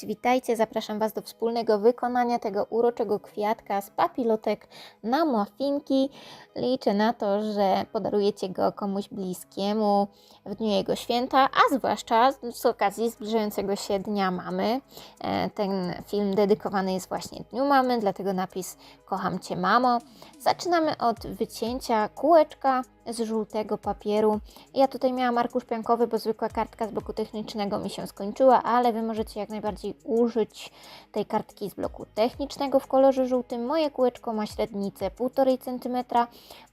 Cześć, witajcie. Zapraszam Was do wspólnego wykonania tego uroczego kwiatka z papilotek na muffinki. Liczę na to, że podarujecie go komuś bliskiemu w dniu jego święta, a zwłaszcza z okazji zbliżającego się Dnia Mamy. E, Ten film dedykowany jest właśnie Dniu Mamy, dlatego napis Kocham Cię Mamo. Zaczynamy od wycięcia kółeczka z żółtego papieru. Ja tutaj miałam arkusz piankowy, bo zwykła kartka z bloku technicznego mi się skończyła, ale Wy możecie jak najbardziej użyć tej kartki z bloku technicznego w kolorze żółtym. Moje kółeczko ma średnicę 1,5 cm.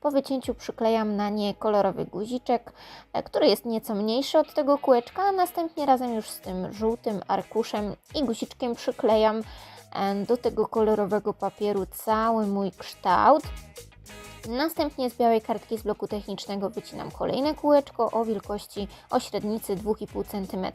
Po wycięciu przyklejam na nie kolorowy guziczek, e, który jest nieco mniejszy od tego kółeczka, a następnie razem już z tym żółtym arkuszem i guziczkiem przyklejam e, do tego kolorowego papieru cały mój kształt. Następnie z białej kartki z bloku technicznego wycinam kolejne kółeczko o wielkości o średnicy 2,5 cm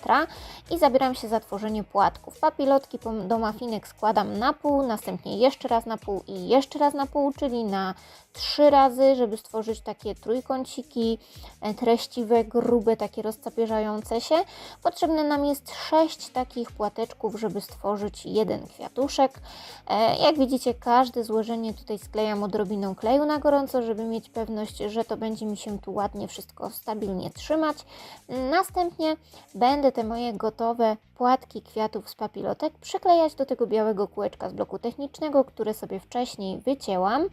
i zabieram się za tworzenie płatków. Papilotki do mafinek składam na pół, następnie jeszcze raz na pół i jeszcze raz na pół, czyli na trzy razy, żeby stworzyć takie trójkąciki e, treściwe, grube, takie rozcapierzające się. Potrzebne nam jest sześć takich płateczków, żeby stworzyć jeden kwiatuszek. E, Jak widzicie, każde złożenie tutaj sklejam odrobiną kleju na gorąco, żeby mieć pewność, że to będzie mi się tu ładnie wszystko stabilnie trzymać. Następnie będę te moje gotowe płatki kwiatów z papilotek przyklejać do tego białego kółeczka z bloku technicznego, które sobie wcześniej wycięłam.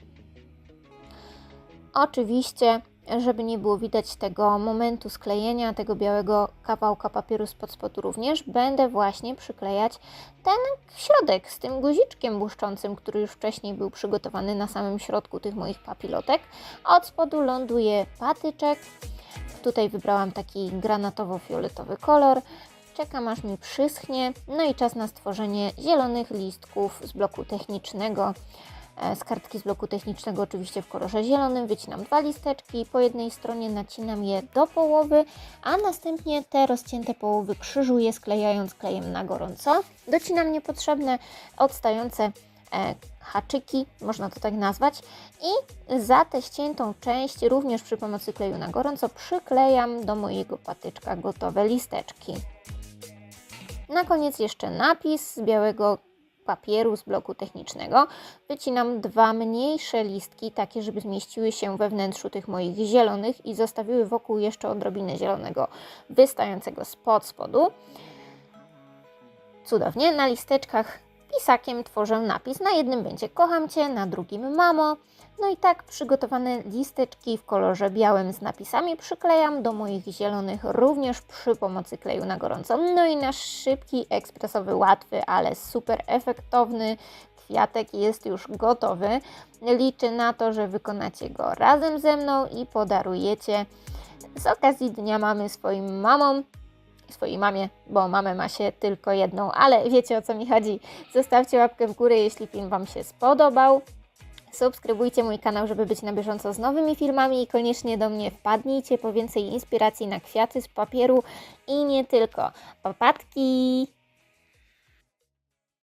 Oczywiście, żeby nie było widać tego momentu sklejenia tego białego kawałka papieru spod spodu również, będę właśnie przyklejać ten środek z tym guziczkiem błyszczącym, który już wcześniej był przygotowany na samym środku tych moich papilotek. Od spodu ląduje patyczek. Tutaj wybrałam taki granatowo-fioletowy kolor. Czekam aż mi przyschnie. No i czas na stworzenie zielonych listków z bloku technicznego. E, Z kartki z bloku technicznego, oczywiście w kolorze zielonym, wycinam dwa listeczki. Po jednej stronie nacinam je do połowy, a następnie te rozcięte połowy krzyżuję, sklejając klejem na gorąco. Docinam niepotrzebne, odstające e, haczyki, można to tak nazwać, i za tę ściętą część, również przy pomocy kleju na gorąco, przyklejam do mojego patyczka gotowe listeczki. Na koniec jeszcze napis z białego papieru z bloku technicznego. Wycinam dwa mniejsze listki, takie, żeby zmieściły się we wnętrzu tych moich zielonych i zostawiły wokół jeszcze odrobinę zielonego wystającego spod spodu. Cudownie. Na listeczkach pisakiem tworzę napis. Na jednym będzie kocham Cię, na drugim mamo. No i tak przygotowane listeczki w kolorze białym z napisami przyklejam do moich zielonych również przy pomocy kleju na gorąco. No i nasz szybki, ekspresowy, łatwy, ale super efektowny kwiatek jest już gotowy. Liczę na to, że wykonacie go razem ze mną i podarujecie z okazji Dnia Mamy swoim mamom swojej mamie, bo mamę ma się tylko jedną, ale wiecie o co mi chodzi. Zostawcie łapkę w górę, jeśli film Wam się spodobał. Subskrybujcie mój kanał, żeby być na bieżąco z nowymi filmami i koniecznie do mnie wpadnijcie po więcej inspiracji na kwiaty z papieru i nie tylko. Papatki!